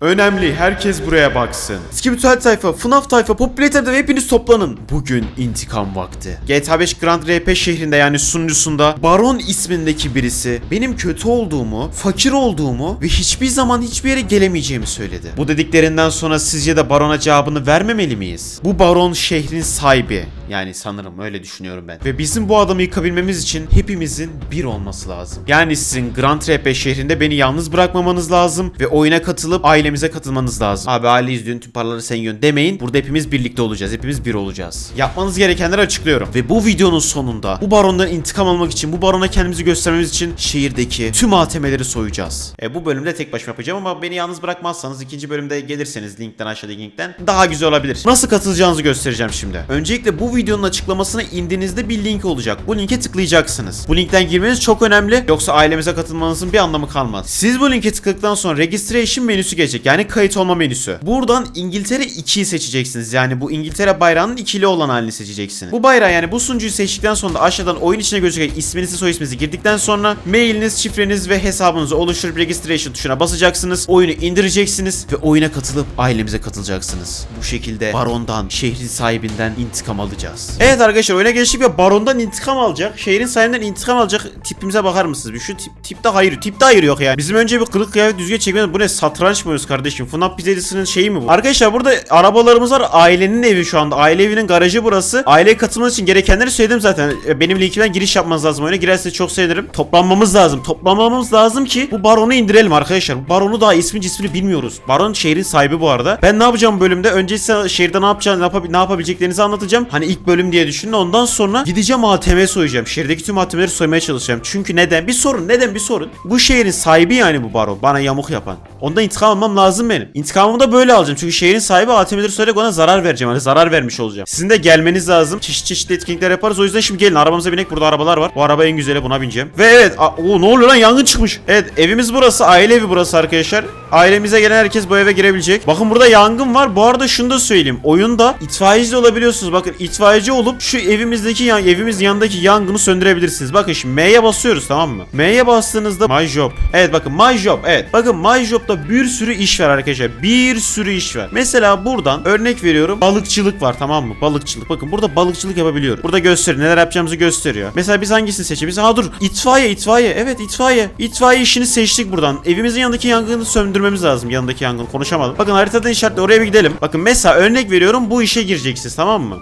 Önemli, herkes buraya baksın. Skibitual tayfa, FNAF tayfa, Populator'da ve hepiniz toplanın. Bugün intikam vakti. GTA 5 Grand RP şehrinde yani sunucusunda Baron ismindeki birisi benim kötü olduğumu, fakir olduğumu ve hiçbir zaman hiçbir yere gelemeyeceğimi söyledi. Bu dediklerinden sonra sizce de Baron'a cevabını vermemeli miyiz? Bu Baron şehrin sahibi. Yani sanırım öyle düşünüyorum ben. Ve bizim bu adamı yıkabilmemiz için hepimizin bir olması lazım. Yani sizin Grand RP şehrinde beni yalnız bırakmamanız lazım ve oyuna katılıp ailemize katılmanız lazım. Abi aile izliyorsun tüm paraları sen yiyorsun demeyin. Burada hepimiz birlikte olacağız. Hepimiz bir olacağız. Yapmanız gerekenleri açıklıyorum. Ve bu videonun sonunda bu barondan intikam almak için, bu barona kendimizi göstermemiz için şehirdeki tüm ATM'leri soyacağız. E, bu bölümde tek başıma yapacağım ama beni yalnız bırakmazsanız ikinci bölümde gelirseniz linkten aşağıdaki linkten daha güzel olabilir. Nasıl katılacağınızı göstereceğim şimdi. Öncelikle bu videonun açıklamasına indiğinizde bir link olacak. Bu linke tıklayacaksınız. Bu linkten girmeniz çok önemli. Yoksa ailemize katılmanızın bir anlamı kalmaz. Siz bu linke tıkladıktan sonra registration menüsü gelecek. Yani kayıt olma menüsü. Buradan İngiltere 2'yi seçeceksiniz. Yani bu İngiltere bayrağının ikili olan halini seçeceksiniz. Bu bayrağı yani bu sunucuyu seçtikten sonra da aşağıdan oyun içine gözükecek isminizi soy isminizi girdikten sonra mailiniz, şifreniz ve hesabınızı oluşturup registration tuşuna basacaksınız. Oyunu indireceksiniz ve oyuna katılıp ailemize katılacaksınız. Bu şekilde barondan, şehrin sahibinden intikam alacağız. Evet arkadaşlar oyuna geçtik ve barondan intikam alacak. Şehrin sahibinden intikam alacak tipimize bakar mısınız? Bir şu tip, tipte hayır. Tipte hayır yok yani. Bizim önce bir kılık kıyafet düzgün çekmemiz. Bu ne satranç mı kardeşim? FNAF pizzasının şeyi mi bu? Arkadaşlar burada arabalarımız var. Ailenin evi şu anda. Aile evinin garajı burası. Aileye katılmanız için gerekenleri söyledim zaten. E, Benim linkimden giriş yapmanız lazım oyuna. Girerseniz çok sevinirim. Toplanmamız lazım. Toplanmamız lazım ki bu baronu indirelim arkadaşlar. Bu baronu daha ismi cismini bilmiyoruz. Baron şehrin sahibi bu arada. Ben ne yapacağım bölümde? Önce size şehirde ne yapacağını, ne, yapabil- ne yapabileceklerinizi anlatacağım. Hani ilk bölüm diye düşünün. Ondan sonra gideceğim ATM soyacağım. Şehirdeki tüm ATM'leri soymaya çalışacağım. Çünkü neden? Bir sorun. Neden bir sorun? Bu şehrin sahibi yani bu baron. Bana yamuk yapan. Ondan intikam almam lazım benim. İntikamımı da böyle alacağım. Çünkü şehrin sahibi ATM'leri soyarak ona zarar vereceğim. Hani zarar vermiş olacağım. Sizin de gelmeniz lazım. Çeşit çeşitli etkinlikler yaparız. O yüzden şimdi gelin arabamıza binek. Burada arabalar var. Bu araba en güzeli buna bineceğim. Ve evet. Oo, ne oluyor lan yangın çıkmış. Evet evimiz burası. Aile evi burası arkadaşlar. Ailemize gelen herkes bu eve girebilecek. Bakın burada yangın var. Bu arada şunu da söyleyeyim. Oyunda itfaiyeci de olabiliyorsunuz. Bakın itfaiyeci olup şu evimizdeki yan, evimizin yanındaki yangını söndürebilirsiniz. Bakın şimdi M'ye basıyoruz tamam mı? M'ye bastığınızda My Job. Evet bakın My Job. Evet. Bakın My Job'da bir sürü iş var arkadaşlar. Bir sürü iş var. Mesela buradan örnek veriyorum. Balıkçılık var tamam mı? Balıkçılık. Bakın burada balıkçılık yapabiliyorum. Burada gösteriyor. Neler yapacağımızı gösteriyor. Mesela biz hangisini seçebiliriz? Ha dur. İtfaiye, itfaiye. Evet itfaiye. İtfaiye işini seçtik buradan. Evimizin yanındaki yangını söndürmemiz lazım. Yanındaki yangını konuşamadım. Bakın haritadan işaretle oraya bir gidelim. Bakın mesela örnek veriyorum bu işe gireceksiniz tamam mı?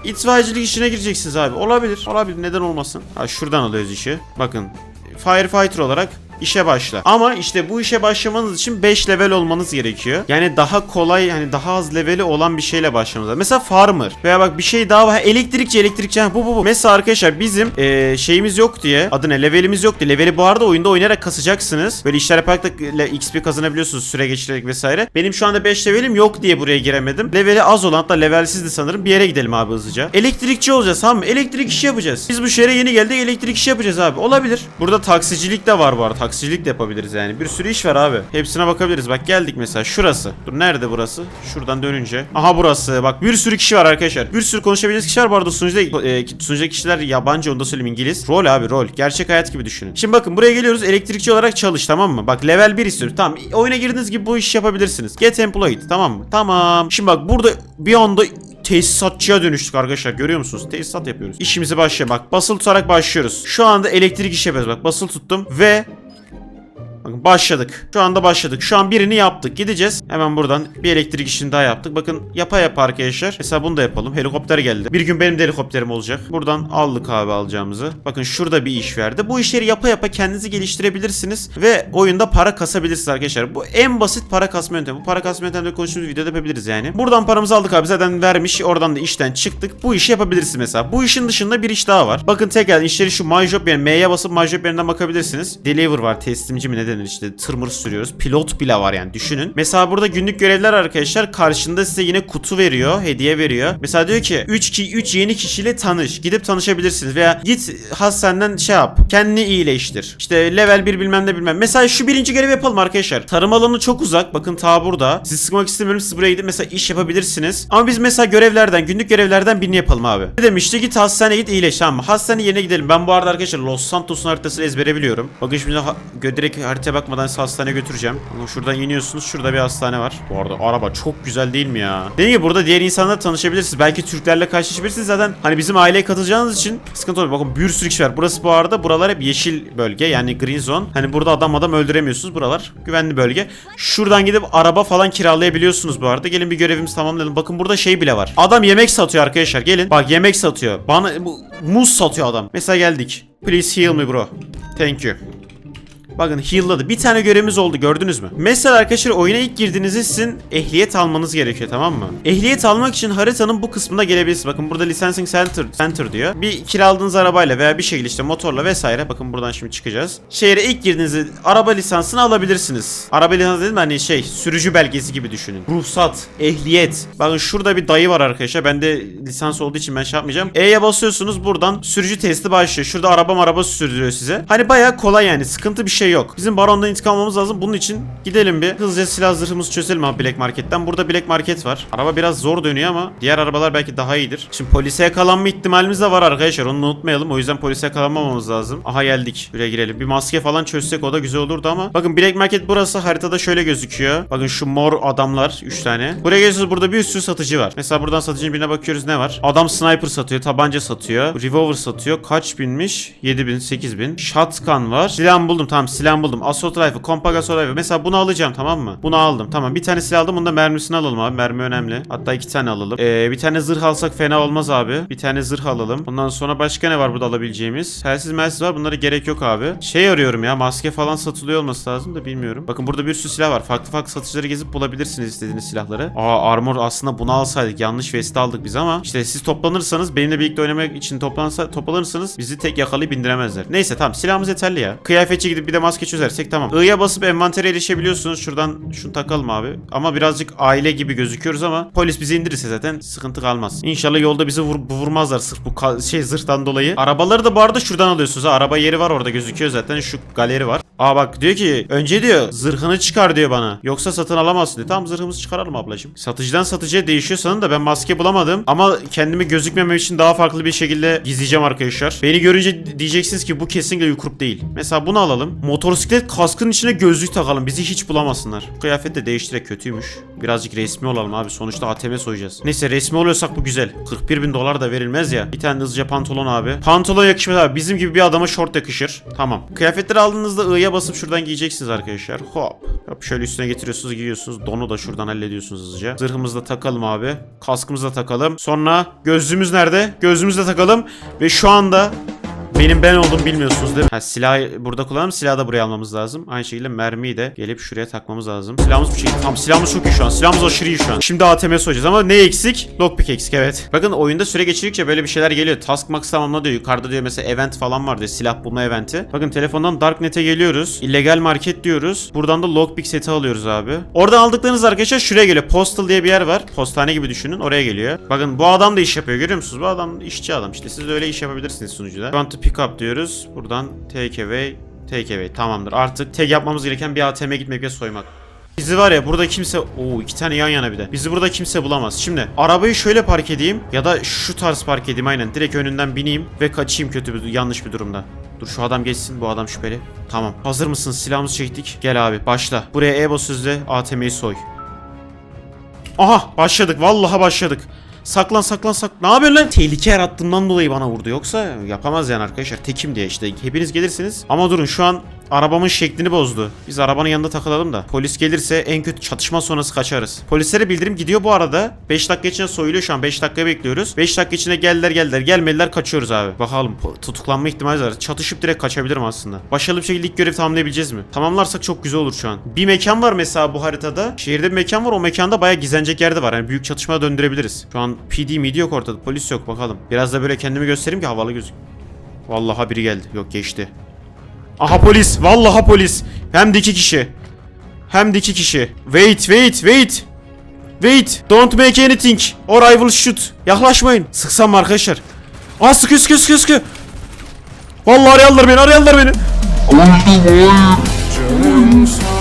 İtfaiyecilik işine gireceksiniz abi. Olabilir. Olabilir. Neden olmasın? Ha şuradan alıyoruz işi. Bakın firefighter olarak işe başla. Ama işte bu işe başlamanız için 5 level olmanız gerekiyor. Yani daha kolay hani daha az leveli olan bir şeyle başlamanız lazım. Mesela farmer veya bak bir şey daha var. Elektrikçi elektrikçi bu bu bu. Mesela arkadaşlar bizim eee, şeyimiz yok diye adı ne levelimiz yok diye. Leveli bu arada oyunda oynayarak kasacaksınız. Böyle işler yaparak da XP kazanabiliyorsunuz süre geçirerek vesaire. Benim şu anda 5 levelim yok diye buraya giremedim. Leveli az olan hatta levelsizdi sanırım. Bir yere gidelim abi hızlıca. Elektrikçi olacağız tamam mı? Elektrik işi yapacağız. Biz bu şehre yeni geldik elektrik işi yapacağız abi. Olabilir. Burada taksicilik de var bu arada. Taksicilik de yapabiliriz yani. Bir sürü iş var abi. Hepsine bakabiliriz. Bak geldik mesela şurası. Dur nerede burası? Şuradan dönünce. Aha burası. Bak bir sürü kişi var arkadaşlar. Bir sürü konuşabileceğiniz kişi var. Bu arada sunucuda, e, sunucuda kişiler yabancı onu da söyleyeyim İngiliz. Rol abi rol. Gerçek hayat gibi düşünün. Şimdi bakın buraya geliyoruz. Elektrikçi olarak çalış tamam mı? Bak level 1 istiyoruz. Tamam. Oyuna girdiğiniz gibi bu işi yapabilirsiniz. Get employed tamam mı? Tamam. Şimdi bak burada bir anda tesisatçıya dönüştük arkadaşlar. Görüyor musunuz? Tesisat yapıyoruz. İşimizi başlayalım. Bak basılı tutarak başlıyoruz. Şu anda elektrik işi yapıyoruz. Bak basılı tuttum ve Bakın başladık. Şu anda başladık. Şu an birini yaptık. Gideceğiz. Hemen buradan bir elektrik işini daha yaptık. Bakın yapa yapa arkadaşlar. Mesela bunu da yapalım. Helikopter geldi. Bir gün benim de helikopterim olacak. Buradan aldık abi alacağımızı. Bakın şurada bir iş verdi. Bu işleri yapa yapa kendinizi geliştirebilirsiniz. Ve oyunda para kasabilirsiniz arkadaşlar. Bu en basit para kasma yöntemi. Bu para kasma yöntemini konuştuğumuz videoda yapabiliriz yani. Buradan paramızı aldık abi. Zaten vermiş. Oradan da işten çıktık. Bu işi yapabilirsiniz mesela. Bu işin dışında bir iş daha var. Bakın tekrar işleri şu My Job yani M'ye basıp My Job yerinden bakabilirsiniz. Deliver var. Teslimci mi ne denir işte. Tırmır sürüyoruz. Pilot bile var yani düşünün. Mesela burada günlük görevler arkadaşlar karşında size yine kutu veriyor. Hediye veriyor. Mesela diyor ki 3 ki 3 yeni kişiyle tanış. Gidip tanışabilirsiniz veya git hastaneden şey yap. Kendini iyileştir. İşte level 1 bilmem ne bilmem. Mesela şu birinci görevi yapalım arkadaşlar. Tarım alanı çok uzak. Bakın ta burada. Sizi sıkmak istemiyorum. Siz buraya gidip mesela iş yapabilirsiniz. Ama biz mesela görevlerden, günlük görevlerden birini yapalım abi. Ne demişti? Git hastaneye git iyileş tamam mı? Hastane yerine gidelim. Ben bu arada arkadaşlar Los Santos'un haritasını ezbere biliyorum. Bakın şimdi ha- direkt harita Haritaya bakmadan size hastaneye götüreceğim. Ama şuradan iniyorsunuz. Şurada bir hastane var. Bu arada araba çok güzel değil mi ya? Dediğim gibi burada diğer insanlarla tanışabilirsiniz. Belki Türklerle karşılaşabilirsiniz. Zaten hani bizim aileye katılacağınız için sıkıntı olmuyor. Bakın bir sürü kişi var. Burası bu arada buralar hep yeşil bölge. Yani green zone. Hani burada adam adam öldüremiyorsunuz. Buralar güvenli bölge. Şuradan gidip araba falan kiralayabiliyorsunuz bu arada. Gelin bir görevimizi tamamlayalım. Bakın burada şey bile var. Adam yemek satıyor arkadaşlar. Gelin. Bak yemek satıyor. Bana bu, muz satıyor adam. Mesela geldik. Please heal me bro. Thank you. Bakın heal'ladı. Bir tane görevimiz oldu gördünüz mü? Mesela arkadaşlar oyuna ilk girdiğinizde sizin ehliyet almanız gerekiyor tamam mı? Ehliyet almak için haritanın bu kısmına gelebilirsiniz. Bakın burada licensing center, center diyor. Bir kiraladığınız arabayla veya bir şekilde işte motorla vesaire. Bakın buradan şimdi çıkacağız. Şehre ilk girdiğinizde araba lisansını alabilirsiniz. Araba lisansı dedim hani şey sürücü belgesi gibi düşünün. Ruhsat, ehliyet. Bakın şurada bir dayı var arkadaşlar. Ben de lisans olduğu için ben şey yapmayacağım. E'ye basıyorsunuz buradan sürücü testi başlıyor. Şurada araba araba sürdürüyor size. Hani bayağı kolay yani. Sıkıntı bir şey yok. Bizim barondan intikam almamız lazım. Bunun için gidelim bir. Hızlıca silah zırhımızı çözelim abi Black Market'ten. Burada Black Market var. Araba biraz zor dönüyor ama diğer arabalar belki daha iyidir. Şimdi polise yakalanma ihtimalimiz de var arkadaşlar. Onu unutmayalım. O yüzden polise yakalanmamamız lazım. Aha geldik. Buraya girelim. Bir maske falan çözsek o da güzel olurdu ama. Bakın Black Market burası. Haritada şöyle gözüküyor. Bakın şu mor adamlar. 3 tane. Buraya geliyorsunuz. Burada bir sürü satıcı var. Mesela buradan satıcının birine bakıyoruz ne var? Adam sniper satıyor. Tabanca satıyor. Revolver satıyor. Kaç binmiş? 7000, 8000. Shotgun var. Silah buldum. Tamam silah buldum. Assault rifle, compact assault rifle. Mesela bunu alacağım tamam mı? Bunu aldım. Tamam bir tane silah aldım. Bunu da mermisini alalım abi. Mermi önemli. Hatta iki tane alalım. Ee, bir tane zırh alsak fena olmaz abi. Bir tane zırh alalım. Ondan sonra başka ne var burada alabileceğimiz? Telsiz melsiz var. Bunlara gerek yok abi. Şey arıyorum ya. Maske falan satılıyor olması lazım da bilmiyorum. Bakın burada bir sürü silah var. Farklı farklı satıcıları gezip bulabilirsiniz istediğiniz silahları. Aa armor aslında bunu alsaydık. Yanlış vesti aldık biz ama işte siz toplanırsanız benimle birlikte oynamak için toplansa toplanırsanız bizi tek yakalayıp indiremezler. Neyse tamam silahımız yeterli ya. Kıyafetçi gidip bir de maske çözersek tamam. I'ya basıp envantere erişebiliyorsunuz. Şuradan şunu takalım abi. Ama birazcık aile gibi gözüküyoruz ama polis bizi indirirse zaten sıkıntı kalmaz. İnşallah yolda bizi vur- vurmazlar sırf bu şey zırhtan dolayı. Arabaları da bu arada şuradan alıyorsunuz ha. Araba yeri var orada gözüküyor zaten. Şu galeri var. Aa bak diyor ki önce diyor zırhını çıkar diyor bana. Yoksa satın alamazsın diyor. Tamam zırhımızı çıkaralım ablacığım. Satıcıdan satıcıya değişiyor sanırım da ben maske bulamadım. Ama kendimi gözükmemem için daha farklı bir şekilde gizleyeceğim arkadaşlar. Beni görünce diyeceksiniz ki bu kesinlikle Yukrup değil. Mesela bunu alalım. Motosiklet kaskın içine gözlük takalım. Bizi hiç bulamazsınlar. Kıyafet de değiştirek kötüymüş. Birazcık resmi olalım abi. Sonuçta ATM soyacağız. Neyse resmi oluyorsak bu güzel. 41 bin dolar da verilmez ya. Bir tane hızlıca pantolon abi. Pantolon yakışmaz abi. Bizim gibi bir adama şort yakışır. Tamam. Kıyafetleri aldığınızda I'ya basıp şuradan giyeceksiniz arkadaşlar. Hop. Hop şöyle üstüne getiriyorsunuz giyiyorsunuz. Donu da şuradan hallediyorsunuz hızlıca. Zırhımızı da takalım abi. Kaskımızı da takalım. Sonra gözlüğümüz nerede? Gözlüğümüzü de takalım. Ve şu anda benim ben olduğumu bilmiyorsunuz değil mi? Ha silahı burada kullanalım. Silahı da buraya almamız lazım. Aynı şekilde mermiyi de gelip şuraya takmamız lazım. Silahımız bu şekilde. Tamam silahımız çok iyi şu an. Silahımız aşırı iyi şu an. Şimdi ATM soyacağız ama ne eksik? Lockpick eksik evet. Bakın oyunda süre geçirdikçe böyle bir şeyler geliyor. Task max tamamla diyor. Yukarıda diyor mesela event falan var diyor. Silah bulma eventi. Bakın telefondan Darknet'e geliyoruz. illegal market diyoruz. Buradan da lockpick seti alıyoruz abi. Oradan aldıklarınız arkadaşlar şuraya geliyor. Postal diye bir yer var. Postane gibi düşünün. Oraya geliyor. Bakın bu adam da iş yapıyor. Görüyor musunuz? Bu adam işçi adam işte. Siz de öyle iş yapabilirsiniz sunucuda. To pick diyoruz. Buradan take away. Take away. Tamamdır. Artık tek yapmamız gereken bir ATM'ye gitmek ve soymak. Bizi var ya burada kimse... Oo iki tane yan yana bir de. Bizi burada kimse bulamaz. Şimdi arabayı şöyle park edeyim ya da şu tarz park edeyim aynen. Direkt önünden bineyim ve kaçayım kötü bir yanlış bir durumda. Dur şu adam geçsin. Bu adam şüpheli. Tamam. Hazır mısınız? Silahımızı çektik. Gel abi başla. Buraya E basıyoruz ATM'yi soy. Aha başladık. Vallahi başladık. Saklan saklan sak. Ne yapıyorsun lan? Tehlike yarattığımdan dolayı bana vurdu. Yoksa yapamaz yani arkadaşlar. Tekim diye işte. Hepiniz gelirsiniz. Ama durun şu an arabamın şeklini bozdu. Biz arabanın yanında takılalım da. Polis gelirse en kötü çatışma sonrası kaçarız. Polislere bildirim gidiyor bu arada. 5 dakika içinde soyuluyor şu an. 5 dakika bekliyoruz. 5 dakika içinde geldiler geldiler. Gelmediler kaçıyoruz abi. Bakalım tutuklanma ihtimali var. Çatışıp direkt kaçabilirim aslında. Başarılı bir şekilde ilk görevi tamamlayabileceğiz mi? Tamamlarsak çok güzel olur şu an. Bir mekan var mesela bu haritada. Şehirde bir mekan var. O mekanda bayağı gizlenecek yerde var. Yani büyük çatışmaya döndürebiliriz. Şu an PD midi yok ortada. Polis yok bakalım. Biraz da böyle kendimi göstereyim ki havalı gözük. Vallahi biri geldi. Yok geçti. Aha polis. Vallahi polis. Hem de iki kişi. Hem de iki kişi. Wait, wait, wait. Wait. Don't make anything. Or I will shoot. Yaklaşmayın. Sıksam mı arkadaşlar? Aa sıkıyor sıkıyor sıkıyor sıkıyor. Vallahi arayanlar beni arayanlar beni.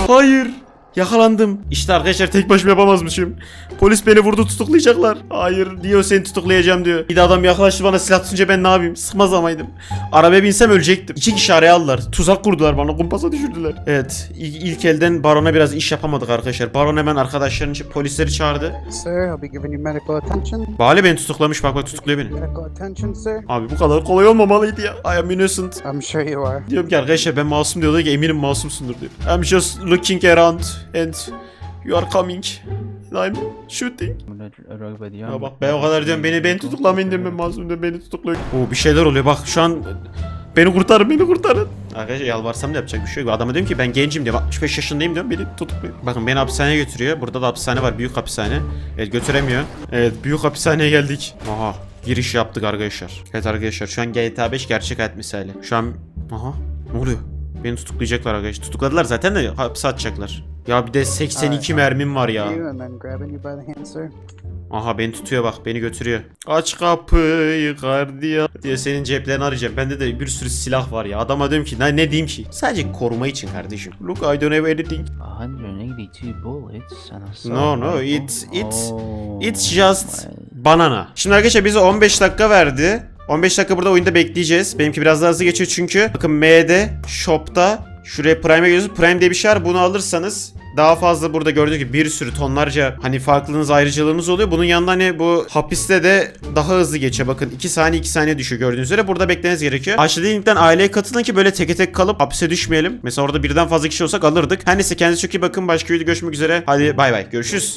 Hayır. Yakalandım. İşte arkadaşlar tek başıma yapamazmışım. Polis beni vurdu tutuklayacaklar. Hayır diyor seni tutuklayacağım diyor. Bir de adam yaklaştı bana silah tutunca ben ne yapayım? Sıkmaz amaydım. Arabaya binsem ölecektim. İki kişi araya aldılar. Tuzak kurdular bana kumpasa düşürdüler. Evet ilk, ilk elden Baron'a biraz iş yapamadık arkadaşlar. Baron hemen arkadaşlarını polisleri çağırdı. Sir, I'll be giving you medical attention. Bale beni tutuklamış bak bak tutukluyor beni. Medical attention, sir. Abi bu kadar kolay olmamalıydı ya. I am innocent. I'm sure you are. Diyorum ki arkadaşlar ben masum diyorlar ki eminim masumsundur diyor. I'm just looking around and you are coming. I'm shooting. Ya bak ben o kadar diyorum beni beni tutuklamayın diyorum ben masum diyorum beni tutuklayın. Oo bir şeyler oluyor bak şu an beni kurtarın beni kurtarın. Arkadaşlar yalvarsam da yapacak bir şey yok. Adama diyorum ki ben gencim diyor. 65 yaşındayım diyorum beni tutuklayın. Bakın beni hapishaneye götürüyor. Burada da hapishane var. Büyük hapishane. Evet götüremiyor. Evet büyük hapishaneye geldik. Aha giriş yaptık arkadaşlar. Evet arkadaşlar şu an GTA 5 gerçek hayat misali. Şu an aha ne oluyor? Beni tutuklayacaklar arkadaşlar. Tutukladılar zaten de hapse atacaklar. Ya bir de 82 mermim var ya. Aha beni tutuyor bak beni götürüyor. Aç kapıyı gardiyan diye senin ceplerini arayacağım. Bende de bir sürü silah var ya. Adama diyorum ki ne, ne diyeyim ki? Sadece koruma için kardeşim. Look I don't have anything. 182 bullets and a No, no, it's- it's- It's just banana. Şimdi arkadaşlar bize 15 dakika verdi. 15 dakika burada oyunda bekleyeceğiz. Benimki biraz daha hızlı geçiyor çünkü. Bakın M'de, shop'ta şuraya Prime'e geliyorsunuz. Prime diye bir şey var. Bunu alırsanız daha fazla burada gördüğünüz gibi bir sürü tonlarca hani farklılığınız ayrıcalığınız oluyor. Bunun yanında hani bu hapiste de daha hızlı geçiyor. Bakın 2 saniye 2 saniye düşüyor gördüğünüz üzere. Burada beklemeniz gerekiyor. Aşağıdaki linkten aileye katılın ki böyle teke tek kalıp hapise düşmeyelim. Mesela orada birden fazla kişi olsak alırdık. Her neyse kendinize çok iyi bakın. Başka videoda görüşmek üzere. Hadi bay bay. Görüşürüz.